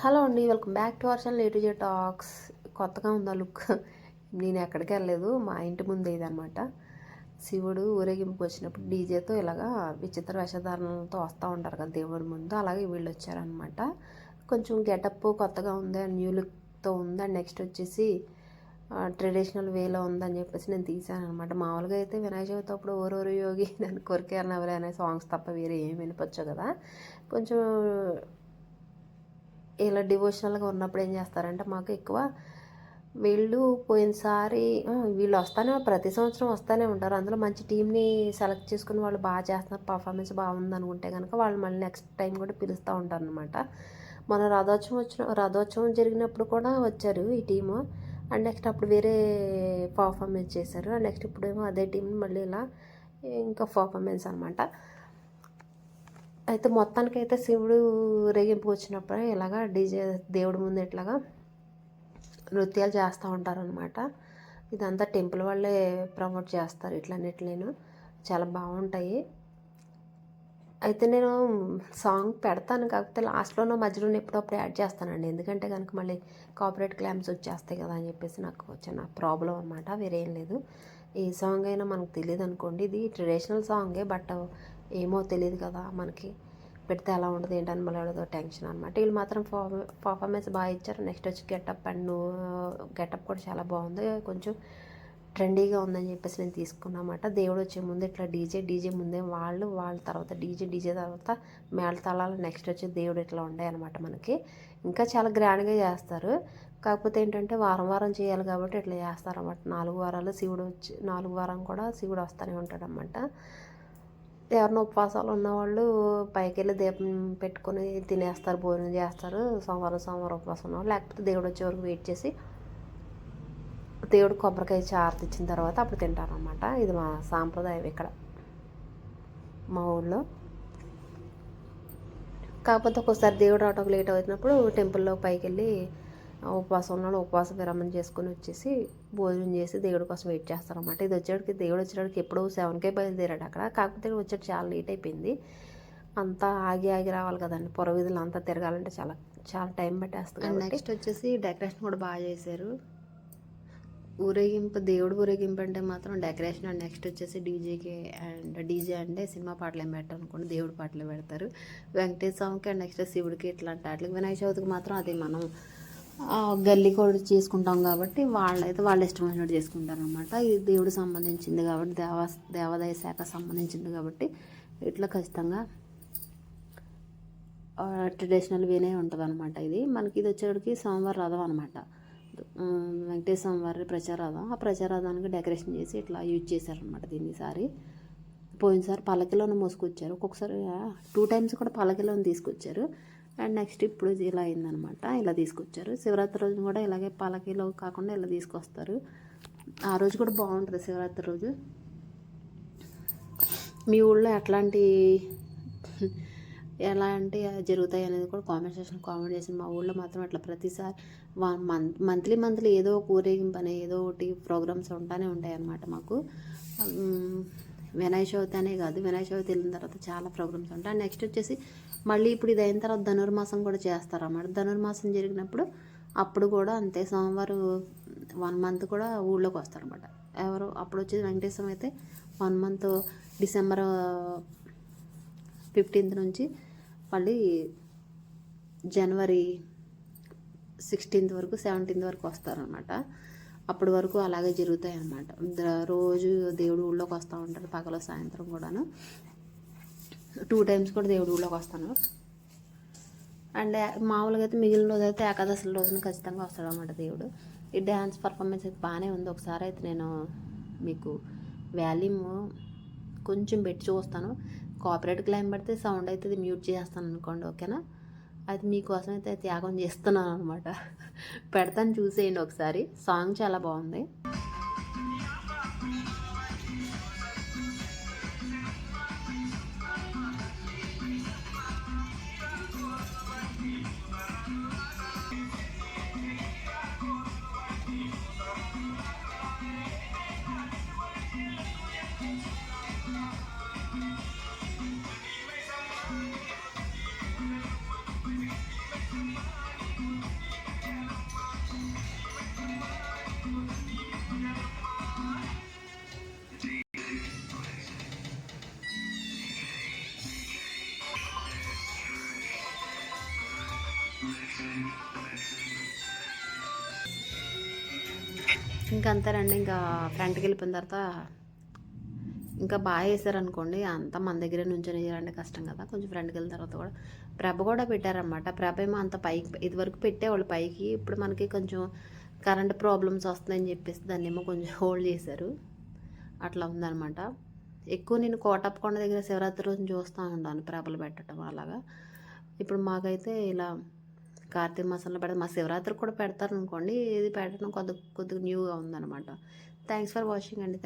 Hello అండి welcome back to our channel A to J talks కొత్తగా ఉందా look? నేను ఎక్కడికి వెళ్ళలేదు మా ఇంటి ముందే ఇదనమాట శివుడు ఊరేగింపుకి వచ్చినప్పుడు డీజేతో ఇలాగా విచిత్ర వేషధారణలతో వస్తూ ఉంటారు కదా దేవుడి ముందు అలాగే వీళ్ళు వచ్చారనమాట కొంచెం గెటప్ కొత్తగా ఉంది న్యూ లుక్తో ఉంది అండ్ నెక్స్ట్ వచ్చేసి ట్రెడిషనల్ వేలో ఉందని చెప్పేసి నేను తీశాను అనమాట మామూలుగా అయితే వినాయక చవితి అప్పుడు ఓరోరు యోగి దాని కొరికే నవలే అనే సాంగ్స్ తప్ప వేరే ఏం వినిపించవు కదా. కొంచెం ఇలా డివోషనల్గా ఉన్నప్పుడు ఏం చేస్తారంటే మాకు ఎక్కువ వీళ్ళు పోయినసారి వీళ్ళు వస్తానే ప్రతి సంవత్సరం వస్తూనే ఉంటారు. అందులో మంచి టీంని సెలెక్ట్ చేసుకుని వాళ్ళు బాగా చేస్తున్నారు పర్ఫార్మెన్స్ బాగుంది అనుకుంటే కనుక వాళ్ళు మళ్ళీ నెక్స్ట్ టైం కూడా పిలుస్తూ ఉంటారు అనమాట మన రథోత్సవం వచ్చిన రథోత్సవం జరిగినప్పుడు కూడా వచ్చారు ఈ టీము. అండ్ నెక్స్ట్ అప్పుడు వేరే పర్ఫార్మెన్స్ చేశారు. అండ్ నెక్స్ట్ ఇప్పుడేమో అదే టీంని మళ్ళీ ఇలా ఇంకా పర్ఫార్మెన్స్ అనమాట అయితే మొత్తానికైతే శివుడు రేగింపు వచ్చినప్పుడు ఇలాగా డీజే దేవుడి ముందు ఇట్లాగా నృత్యాలు చేస్తూ ఉంటారనమాట ఇదంతా టెంపుల్ వాళ్ళే ప్రమోట్ చేస్తారు ఇట్లన్నిట్లేను. చాలా బాగుంటాయి. అయితే నేను సాంగ్ పెడతాను కాకపోతే లాస్ట్లోనో మధ్యలో ఎప్పుడప్పుడు యాడ్ చేస్తానండి. ఎందుకంటే కనుక మళ్ళీ కాపరేట్ క్లైమ్స్ వచ్చేస్తాయి కదా అని చెప్పేసి నాకు చిన్న ప్రాబ్లం అనమాట వేరేం లేదు. ఈ సాంగ్ అయినా మనకు తెలియదు అనుకోండి ఇది ట్రెడిషనల్ సాంగే బట్ ఏమో తెలియదు కదా మనకి. పెడితే ఎలా ఉంటుంది ఏంటని మళ్ళీ ఏదో టెన్షన్ అనమాట వీళ్ళు మాత్రం పర్ఫార్మెన్స్ బాగా ఇచ్చారు. నెక్స్ట్ వచ్చి గెటప్ అండ్ uh, గెటప్ కూడా చాలా బాగుంది. కొంచెం ట్రెండీగా ఉందని చెప్పేసి నేను తీసుకున్నమాట దేవుడు వచ్చే ముందు ఇట్లా డీజే డీజే ముందే వాళ్ళు వాళ్ళ తర్వాత డీజే డీజే తర్వాత మేళతాళాలు నెక్స్ట్ వచ్చి దేవుడు ఇట్లా ఉండే అనమాట మనకి. ఇంకా చాలా గ్రాండ్గా చేస్తారు. కాకపోతే ఏంటంటే వారం వారం చేయాలి కాబట్టి ఇట్లా చేస్తారన్నమాట నాలుగు వారాలు శివుడు వచ్చి నాలుగు వారం కూడా శివుడు వస్తూనే ఉంటాడనమాట ఎవరిన ఉపవాసాలు ఉన్నవాళ్ళు పైకి వెళ్ళి దీపం పెట్టుకొని తినేస్తారు భోజనం చేస్తారు. సోమవారం సోమవారం ఉపవాసం ఉన్నవాళ్ళు లేకపోతే దేవుడు వచ్చే వరకు వెయిట్ చేసి దేవుడు కొబ్బరికాయ చారతి ఇచ్చిన తర్వాత అప్పుడు తింటారనమాట ఇది మా సాంప్రదాయం ఇక్కడ మా ఊళ్ళో కాకపోతే ఒక్కోసారి దేవుడు రావటం లేట్ అవుతున్నప్పుడు టెంపుల్లో పైకి వెళ్ళి ఉపవాసం ఉన్నాడు ఉపవాస విరమణ చేసుకుని వచ్చేసి భోజనం చేసి దేవుడి కోసం వెయిట్ చేస్తారన్నమాట. ఇది వచ్చేటికి దేవుడు వచ్చేటికి ఎప్పుడో సెవెన్కే బయలుదేరాడు అక్కడ. కాకపోతే వచ్చేటి చాలా లేట్ అయిపోయింది. అంతా ఆగి ఆగి రావాలి కదండి. పొర వీధులు అంతా తిరగాలంటే చాలా చాలా టైం పట్టేస్తుంది నెక్స్ట్ వచ్చేసి డెకరేషన్ కూడా బాగా చేశారు. ఊరేగింపు దేవుడు ఊరేగింపు అంటే మాత్రం డెకరేషన్ అండ్ నెక్స్ట్ వచ్చేసి డీజేకి అండ్ డీజే అంటే సినిమా పాటలు ఏం పెట్టారు అనుకోండి దేవుడి పాటలు పెడతారు. వెంకటేశ్వర స్వామికి అండ్ నెక్స్ట్ శివుడికి ఇట్లాంటి వాటికి వినాయక చవితికి మాత్రం అది మనం గల్లీ కూడా చేసుకుంటాం కాబట్టి వాళ్ళైతే వాళ్ళ ఇష్టం వచ్చినట్టు చేసుకుంటారు అనమాట ఇది దేవుడికి సంబంధించింది కాబట్టి దేవా దేవాదాయ శాఖ సంబంధించింది కాబట్టి ఇట్లా ఖచ్చితంగా ట్రెడిషనల్ వేనే ఉంటుంది అనమాట ఇది. మనకి ఇది వచ్చేటికి సోమవారం రథం అనమాట వెంకటేశ్వర వారి ప్రచారథం ఆ ప్రచారథానికి డెకరేషన్ చేసి ఇట్లా యూజ్ చేశారనమాట దీన్నిసారి పోయినసారి పల్లకిలోనే మోసుకొచ్చారు. ఒక్కొక్కసారి టూ టైమ్స్ కూడా పల్లకిలోనే తీసుకొచ్చారు. అండ్ నెక్స్ట్ ఇప్పుడు ఇలా అయిందనమాట. ఇలా తీసుకొచ్చారు. శివరాత్రి రోజు కూడా ఇలాగే పాలకీలో కాకుండా ఇలా తీసుకొస్తారు. ఆ రోజు కూడా బాగుంటుంది శివరాత్రి రోజు. మీ ఊళ్ళో ఎట్లాంటి ఎలాంటి జరుగుతాయి అనేది కూడా కామెంట్ సెక్షన్ కామెంట్ చేసి మా ఊళ్ళో మాత్రం అట్లా ప్రతిసారి వన్ మంత్ మంత్లీ మంత్లీ ఏదో ఒక ఊరేగింపు అనే ఏదో ఒకటి ప్రోగ్రామ్స్ ఉంటానే ఉంటాయి అన్నమాట మాకు ఉమ్, వినాయక చవితి అనే కాదు. వినాయక చవితి వెళ్ళిన తర్వాత చాలా ప్రోగ్రామ్స్ ఉంటాయి. నెక్స్ట్ వచ్చేసి మళ్ళీ ఇప్పుడు ఇది అయిన తర్వాత ధనుర్మాసం కూడా చేస్తారన్నమాట. ధనుర్మాసం జరిగినప్పుడు అప్పుడు కూడా అంతే సోమవారం వన్ మంత్ కూడా ఊళ్ళోకి వస్తారనమాట ఎవరు అప్పుడు వచ్చేది వెంకటేశ్వరం అయితే వన్ మంత్ డిసెంబర్ ఫిఫ్టీన్త్ నుంచి మళ్ళీ జనవరి సిక్స్టీన్త్ వరకు సెవెంటీన్త్ వరకు వస్తారనమాట అప్పటి వరకు అలాగే జరుగుతాయి అన్నమాట రోజు దేవుడు ఊళ్ళోకి వస్తూ ఉంటారు పగల సాయంత్రం కూడాను. టూ టైమ్స్ కూడా దేవుడు ఊళ్ళోకి వస్తాను. అండ్ మామూలుగా అయితే మిగిలిన రోజు అయితే ఏకాదశి రోజున ఖచ్చితంగా వస్తాడు అనమాట దేవుడు. ఈ డ్యాన్స్ పర్ఫార్మెన్స్ అయితే బాగానే ఉంది. ఒకసారి అయితే నేను మీకు వాల్యూమ్ కొంచెం పెట్టి చూస్తాను. కాపరేట్ క్లైమ్ పడితే సౌండ్ అయితే ఇది మ్యూట్ చేస్తాను అనుకోండి ఓకేనా? అది మీకోసం అయితే త్యాగం చేస్తున్నాను అనమాట పెడతాను చూసేయండి ఒకసారి. సాంగ్ చాలా బాగుంది. ఇంకా అంతేనండి. ఇంకా ఫ్రంట్కి వెళ్ళిపోయిన తర్వాత ఇంకా బాగా వేసారనుకోండి అంతా మన దగ్గర నుంచొని వేయాలంటే కష్టం కదా. కొంచెం ఫ్రంట్కి వెళ్ళిన తర్వాత కూడా ప్రభ కూడా పెట్టారనమాట ప్రభ ఏమో అంత పైకి ఇదివరకు పెట్టేవాళ్ళు పైకి ఇప్పుడు మనకి కొంచెం కరెంట్ ప్రాబ్లమ్స్ వస్తాయని చెప్పేసి దాన్ని ఏమో కొంచెం హోల్డ్ చేశారు. అట్లా ఉందన్నమాట. ఎక్కువ నేను కోటప్పకొండ దగ్గర శివరాత్రి రోజు చూస్తూ ఉన్నాను ప్రభలు పెట్టడం అలాగా. ఇప్పుడు మాకైతే ఇలా కార్తీక మాసంలో పెడతారు మా శివరాత్రి కూడా పెడతారు అనుకోండి ఇది పెట్టడం కొద్ది కొద్దిగా న్యూగా ఉందన్నమాట. థ్యాంక్స్ ఫర్ వాచింగ్ అండి.